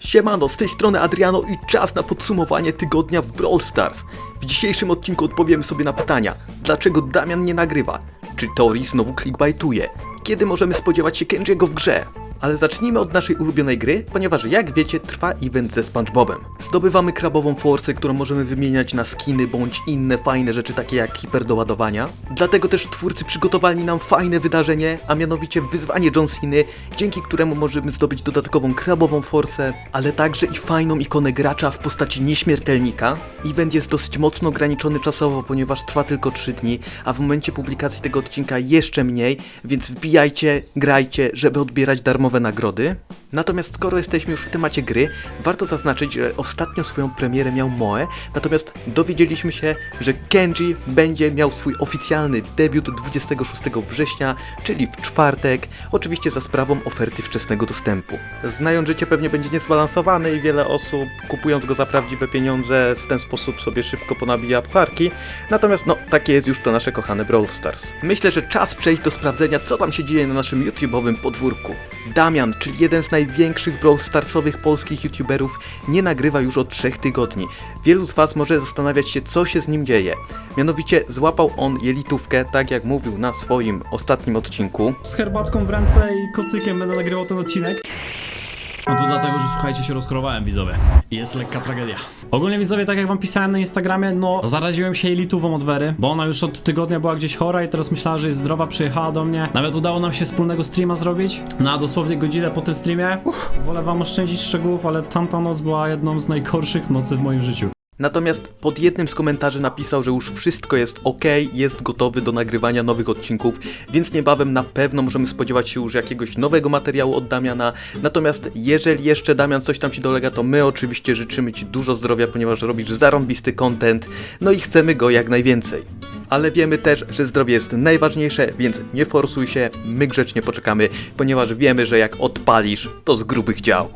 Siemano, z tej strony Adriano i czas na podsumowanie tygodnia w Brawl Stars. W dzisiejszym odcinku odpowiemy sobie na pytania. Dlaczego Damian nie nagrywa? Czy Tori znowu clickbaituje? Kiedy możemy spodziewać się Kenjiego w grze? Ale zacznijmy od naszej ulubionej gry, ponieważ jak wiecie trwa event ze SpongeBobem. Zdobywamy krabową forsę, którą możemy wymieniać na skiny bądź inne fajne rzeczy takie jak hiperdoładowania. Dlatego też twórcy przygotowali nam fajne wydarzenie, a mianowicie wyzwanie John Ceny, dzięki któremu możemy zdobyć dodatkową krabową forsę, ale także i fajną ikonę gracza w postaci nieśmiertelnika. Event jest dosyć mocno ograniczony czasowo, ponieważ trwa tylko 3 dni, a w momencie publikacji tego odcinka jeszcze mniej, więc wbijajcie, grajcie, żeby odbierać darmowe nagrody. Natomiast skoro jesteśmy już w temacie gry, warto zaznaczyć, że ostatnio swoją premierę miał Moe, natomiast dowiedzieliśmy się, że Kenji będzie miał swój oficjalny debiut 26 września, czyli w czwartek, oczywiście za sprawą oferty wczesnego dostępu. Znając życie pewnie będzie niezbalansowany i wiele osób kupując go za prawdziwe pieniądze w ten sposób sobie szybko ponabija parki, natomiast no takie jest już to nasze kochane Brawl Stars. Myślę, że czas przejść do sprawdzenia co tam się dzieje na naszym YouTube'owym podwórku. Damian, czyli jeden z największych Brawl Starsowych polskich YouTuberów, nie nagrywa już od trzech tygodni. Wielu z Was może zastanawiać się, co się z nim dzieje. Mianowicie złapał on jelitówkę, tak jak mówił na swoim ostatnim odcinku. z herbatką w ręce i kocykiem będę nagrywał ten odcinek. A to dlatego, że słuchajcie, się rozchorowałem widzowie. Jest lekka tragedia. Ogólnie widzowie, tak jak wam pisałem na Instagramie, no zaraziłem się elitówą od Wery, bo ona już od tygodnia była gdzieś chora i teraz myślała, że jest zdrowa, przyjechała do mnie. Nawet udało nam się wspólnego streama zrobić. Na dosłownie godzinę po tym streamie. Uff, wolę wam oszczędzić szczegółów, ale tamta noc była jedną z najgorszych nocy w moim życiu. Natomiast pod jednym z komentarzy napisał, że już wszystko jest ok, jest gotowy do nagrywania nowych odcinków, więc niebawem na pewno możemy spodziewać się już jakiegoś nowego materiału od Damiana. Natomiast jeżeli jeszcze Damian coś tam Ci dolega, to my oczywiście życzymy Ci dużo zdrowia, ponieważ robisz zarąbisty content, no i chcemy go jak najwięcej. Ale wiemy też, że zdrowie jest najważniejsze, więc nie forsuj się, my grzecznie poczekamy, ponieważ wiemy, że jak odpalisz, to z grubych dział.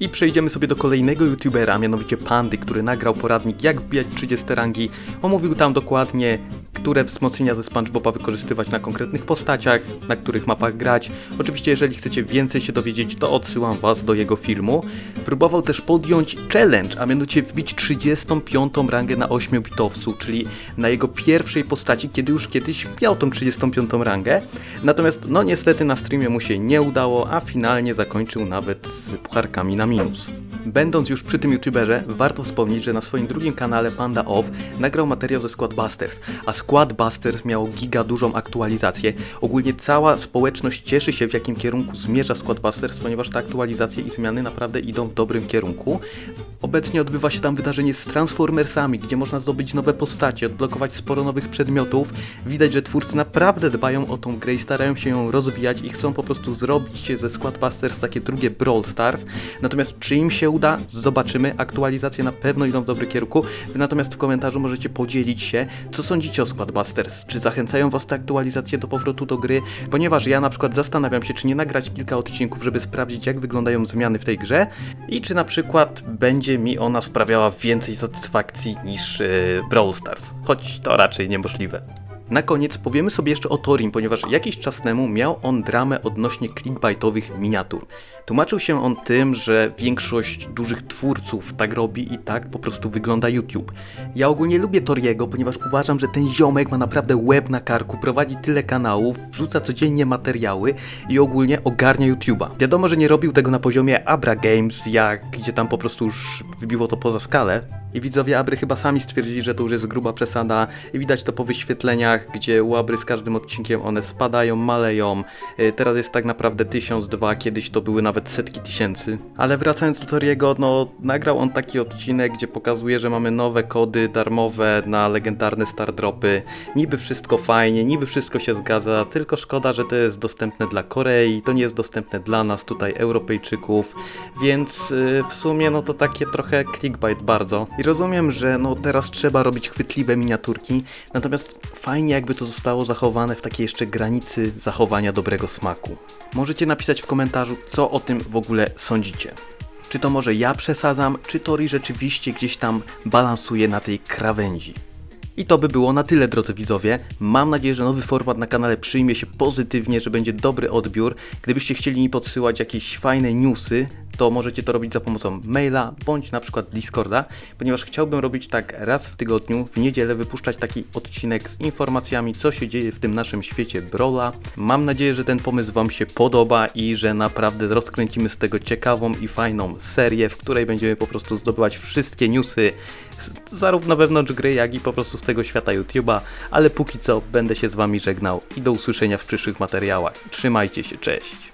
I przejdziemy sobie do kolejnego youtubera, mianowicie Pandy, który nagrał poradnik jak wbijać 30 rangi. Omówił tam dokładnie, które wzmocnienia ze SpongeBoba wykorzystywać na konkretnych postaciach, na których mapach grać. Oczywiście jeżeli chcecie więcej się dowiedzieć, to odsyłam was do jego filmu. Próbował też podjąć challenge, a mianowicie wbić 35 rangę na 8-bitowcu, czyli na jego pierwszej postaci, kiedy już kiedyś miał tą 35 rangę. Natomiast no niestety na streamie mu się nie udało, a finalnie zakończył nawet z pucharkami na minus. Będąc już przy tym youtuberze, warto wspomnieć, że na swoim drugim kanale Panda Off nagrał materiał ze Squadbusters, a Squadbusters miało giga dużą aktualizację. Ogólnie cała społeczność cieszy się w jakim kierunku zmierza Squadbusters, ponieważ te aktualizacje i zmiany naprawdę idą w dobrym kierunku. Obecnie odbywa się tam wydarzenie z Transformersami, gdzie można zdobyć nowe postacie, odblokować sporo nowych przedmiotów. Widać, że twórcy naprawdę dbają o tą grę i starają się ją rozwijać i chcą po prostu zrobić ze Squadbusters takie drugie Brawl Stars. Natomiast czy im się uda? Zobaczymy. Aktualizacje na pewno idą w dobrym kierunku. Natomiast w komentarzu możecie podzielić się, co sądzicie o Squadbusters. Czy zachęcają was te aktualizacje do powrotu do gry? Ponieważ ja na przykład zastanawiam się, czy nie nagrać kilka odcinków, żeby sprawdzić, jak wyglądają zmiany w tej grze i czy na przykład będzie mi ona sprawiała więcej satysfakcji niż yy, Brawl Stars. Choć to raczej niemożliwe. Na koniec powiemy sobie jeszcze o Torim, ponieważ jakiś czas temu miał on dramę odnośnie clickbaitowych miniatur. Tłumaczył się on tym, że większość dużych twórców tak robi i tak po prostu wygląda YouTube. Ja ogólnie lubię Toriego, ponieważ uważam, że ten ziomek ma naprawdę łeb na karku, prowadzi tyle kanałów, wrzuca codziennie materiały i ogólnie ogarnia YouTube'a. Wiadomo, że nie robił tego na poziomie Abra Games, jak gdzie tam po prostu już wybiło to poza skalę, i widzowie Abry chyba sami stwierdzili, że to już jest gruba przesada i widać to po wyświetleniach, gdzie u Abry z każdym odcinkiem one spadają, maleją. Y, Teraz jest tak naprawdę tysiąc, dwa, kiedyś to były nawet setki tysięcy. Ale wracając do Toriego, no nagrał on taki odcinek, gdzie pokazuje, że mamy nowe kody darmowe na legendarne Stardropy. Niby wszystko fajnie, niby wszystko się zgadza, tylko szkoda, że to jest dostępne dla Korei, to nie jest dostępne dla nas tutaj Europejczyków, więc y, w sumie no to takie trochę clickbait bardzo. I rozumiem, że no teraz trzeba robić chwytliwe miniaturki, natomiast fajnie jakby to zostało zachowane w takiej jeszcze granicy zachowania dobrego smaku. Możecie napisać w komentarzu, co o tym w ogóle sądzicie. Czy to może ja przesadzam, czy Tori rzeczywiście gdzieś tam balansuje na tej krawędzi? I to by było na tyle, drodzy widzowie. Mam nadzieję, że nowy format na kanale przyjmie się pozytywnie, że będzie dobry odbiór. Gdybyście chcieli mi podsyłać jakieś fajne newsy, to możecie to robić za pomocą maila bądź na przykład Discorda, ponieważ chciałbym robić tak raz w tygodniu, w niedzielę wypuszczać taki odcinek z informacjami, co się dzieje w tym naszym świecie Brola. Mam nadzieję, że ten pomysł Wam się podoba i że naprawdę rozkręcimy z tego ciekawą i fajną serię, w której będziemy po prostu zdobywać wszystkie newsy zarówno wewnątrz gry, jak i po prostu z tego świata YouTube'a, ale póki co będę się z Wami żegnał i do usłyszenia w przyszłych materiałach. Trzymajcie się, cześć!